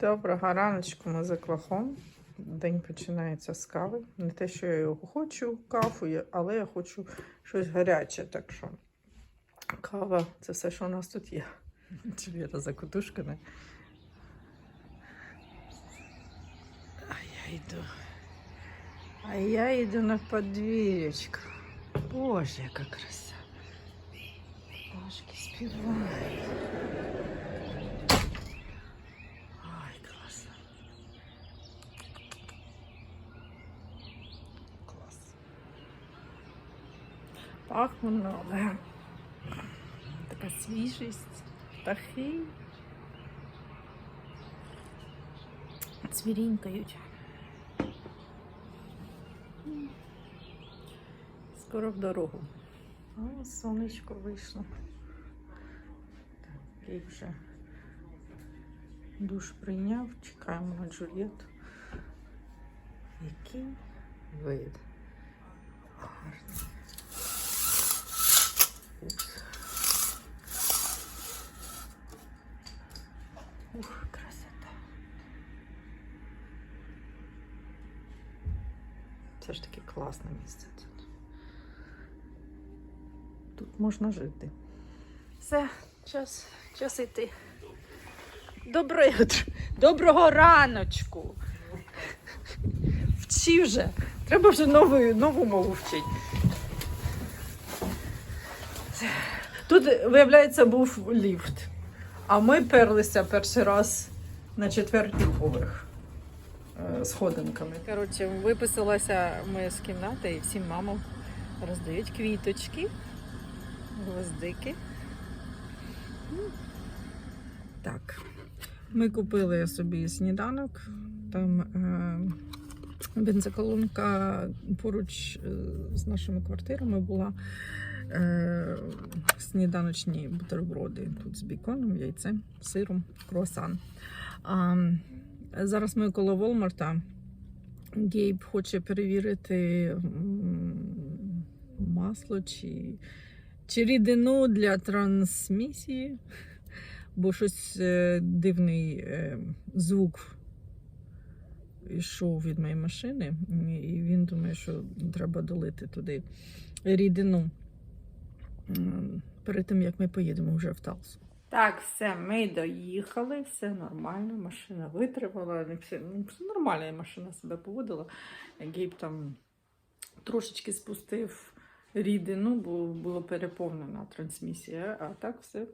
Доброго раночку, ми за клахом. День починається з кави. Не те, що я його хочу, каву, я- але я хочу щось гаряче. Так що кава це все, що у нас тут є. Чи Віра за кутушками. А я йду. А я йду на подвір'ячку. Боже, яка краса. Пташки співають. Пахне але така свіжість, птахи. Цвірінькають. Скоро в дорогу. О, сонечко вийшло. Так, і вже душ прийняв, чекаємо на Джульєту. Який вид. Можна жити. Все, час, час йти. Доброе. Доброго раночку. Вчи вже. Треба вже нову, нову мову вчити. Тут, виявляється, був ліфт. А ми перлися перший раз на четвертий поверх е, сходинками. Коротше, виписалася ми з кімнати і всім мамам роздають квіточки, гвоздики. Так. Ми купили собі сніданок. Там е, бензоколонка поруч е, з нашими квартирами була. Е, сніданочні бутерброди тут з біконом, яйцем, сиром, круасан. А, зараз ми коло Волмарта. Гейб хоче перевірити масло чи, чи рідину для трансмісії бо щось е, дивний е, звук йшов від моєї машини, і він думає, що треба долити туди рідину перед тим, як ми поїдемо вже в Талсу. Так, все, ми доїхали, все нормально, машина витримала, все, ну, все нормально машина себе поводила. Гейб там трошечки спустив рідину, бо була переповнена трансмісія, а так все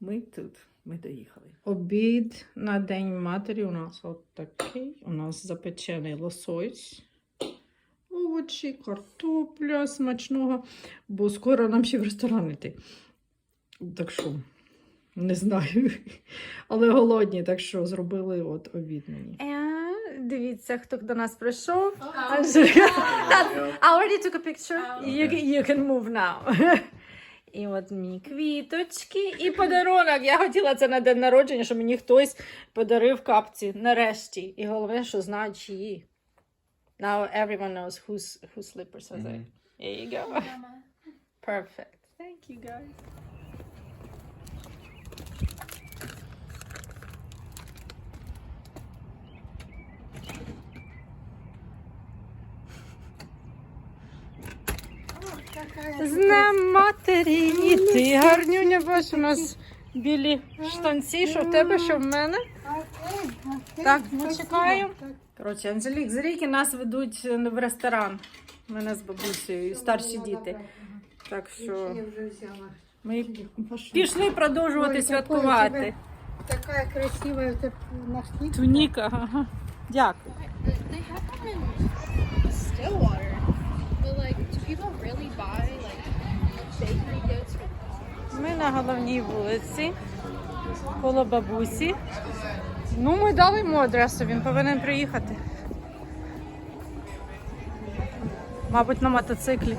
ми тут, ми доїхали. Обід на День матері у нас от такий. У нас запечений лосось, овочі, картопля смачного, бо скоро нам ще в ресторан йти. Так що, не знаю. Але голодні, так що зробили от обід мені. Дивіться, хто до нас прийшов. Анжеліка. I already took a picture. You, you can move now. І от мені квіточки і подарунок. Я хотіла це на день народження, щоб мені хтось подарив капці нарешті. І головне, що знають чиї. Now everyone knows whose, whose slippers are they. There you go. Perfect. Thank you guys. З Днем матері і ти гарнюня, бач, у нас білі штанці, що в тебе, що в мене. Так, ми чекаємо. Коротше, Анжелік з Ріки нас ведуть в ресторан. Мене з бабусею, і старші діти. Так що Я вже взяла. ми пішли продовжувати святкувати. эта нашлика. Туніка, ага. Дякую. Ми на головній вулиці, коло бабусі. Ну, ми дали йому адресу, він повинен приїхати. Мабуть, на мотоциклі.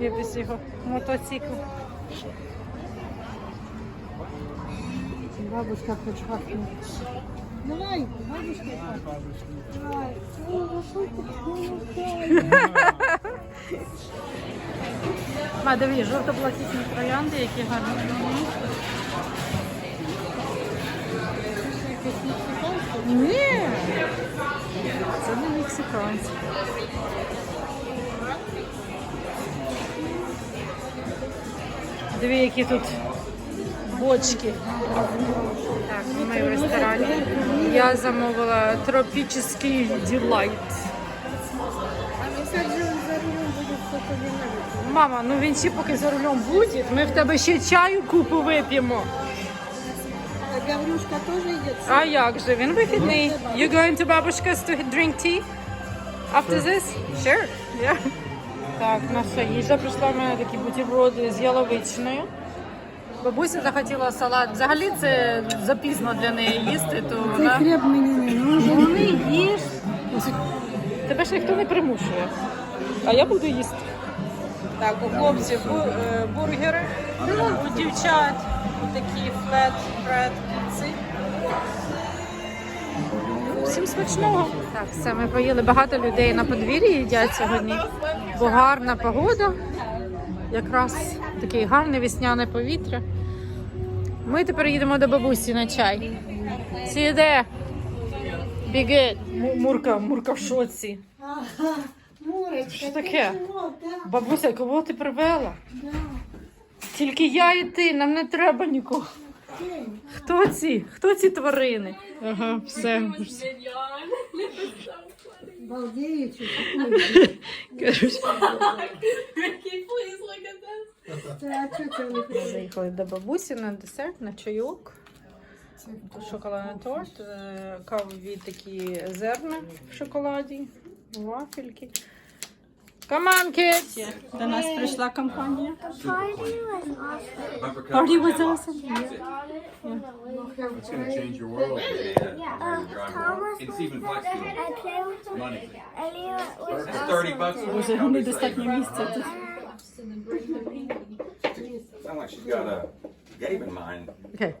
Гибись його мотоцикл. Бабушка хочет хапнуть. Давай, ну, ну, ну, А, диві, жовто-блакитні троянди, які гарно. Ні, це не мексиканці. Дві, які тут бочки. Так, ми в ресторані. Я замовила тропічний ділайт. Мама, ну він ще поки за рулем буде, ми в тебе ще чаю купу вип'ємо. А Гаврюшка тоже идет? А як же? Він вихідний. You going to бабушка's to drink tea? After this? Sure. Yeah. Так, у нас все, їжа прийшла в мене такі бутерброди з яловичною. Бабуся захотіла салат. Взагалі це запізно для неї їсти, то вона. хлеб мне не нужен. Вони їж. Тебе ж ніхто не примушує. А я буду їсти. Так, у хлопців бу- е, бургери, у дівчат такі флет, фред, піци. Всім смачного. Так, все, ми поїли. Багато людей на подвір'ї їдять сьогодні, бо гарна погода. Якраз таке гарне весняне повітря. Ми тепер їдемо до бабусі на чай. Сіде. Be good. Му- Мурка, Мурка в шоці. Ага, Мурочка, Що ты таке? чего, да, Бабуся, кого ти привела? да. Тільки я і ти, нам не треба нікого. Хто ці? Хто ці тварини? Ага, все. Балдею чуть Коротше, А что ты не Заїхали до бабусі на десерт, на чайок. Шоколадний торт, е, кавові такі зерна в шоколаді, вафельки. Come! До нас прийшла компанія. Party was awesome. It's gonna change your world. It's even flexible. Money. It's thirty bucks. Боже, недостатньо місця тут. Sound like she's got a game in mind. Okay.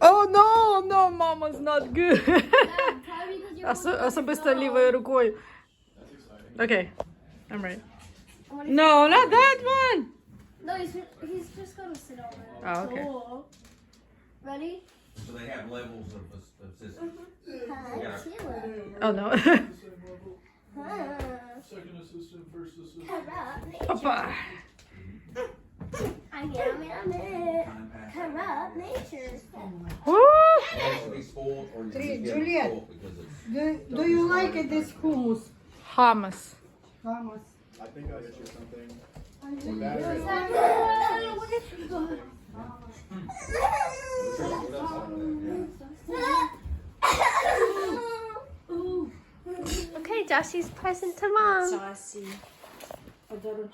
Oh no, no, mama's not good. Осо- особисто лівою рукою. Okay, I'm ready. No, not that one. No, he's, he's just gonna sit over there. Oh, okay. Cool. Ready? So they have levels of, of system. Hi, Oh no. Second assistant, first assistant. Опа. just get Juliet. spoiled Do, do you like it, this hummus? Hummus. Hummus. I think I'll get you something. Okay, Joshy's present to mom.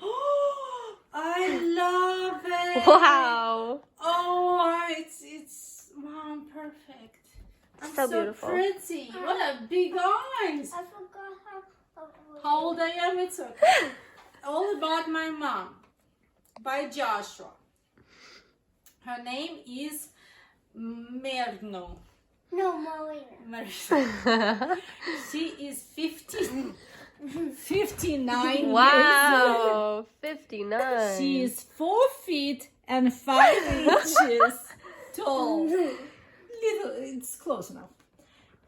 I love it. Wow. Oh, it's it's mom perfect. I'm So beautiful. pretty. What a big eyes. I forgot how. How old I am? It's okay. All about my mom by Joshua. Her name is Merno. No, Marlena. Merno. she is 50, 59 years. Wow, 59. She is 4 feet and 5 inches tall. Little, it's close enough.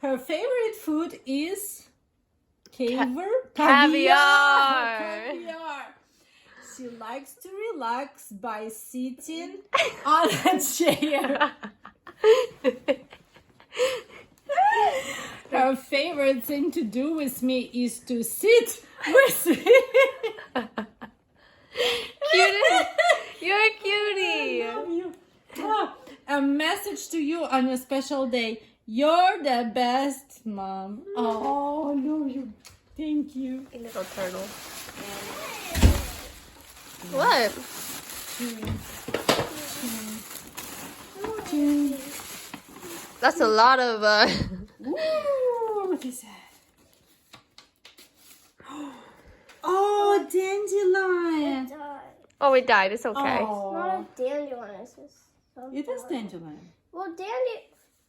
Her favorite food is caviar. caviar. Caviar. She likes to relax by sitting on a chair. Her favorite thing to do with me is to sit with me. Cute. You're a cutie. love you. Ah, A message to you on your special day. You're the best, mom. Oh, love you. Thank you. A Little turtle. What? That's a lot of uh Oh, it died. It's okay. It's not a dandelion. It's just something. It is dandelion. Well, dandy,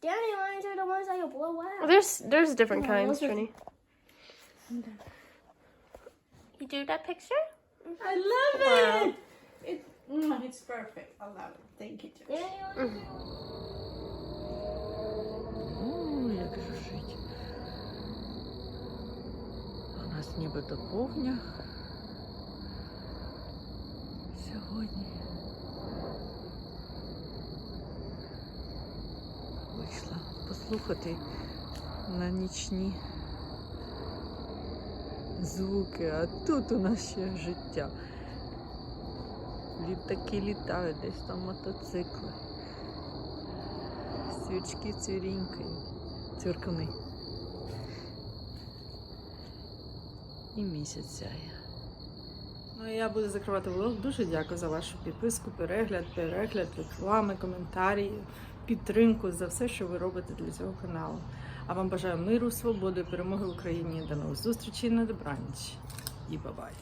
dandelions are the ones that you blow out. Well, there's there's different Yeah, kinds, Trini. You do that picture? I love Wow. it. It mm, it's perfect. I love it. Thank you, Josh. Dandelions are the ones- mm-hmm. Ой, як жужить. У нас нібито кухня, Сьогодні вийшла послухати на нічні звуки, а тут у нас ще життя. Літаки літають, десь там мотоцикли. Свічки цвірінькають, цвіркуни. І місяць сяє. Ну і я буду закривати влог. Дуже дякую за вашу підписку, перегляд, перегляд, реклами, коментарі, підтримку за все, що ви робите для цього каналу. А вам бажаю миру, свободи, перемоги в Україні. До нових зустрічей на добраніч. І бабай!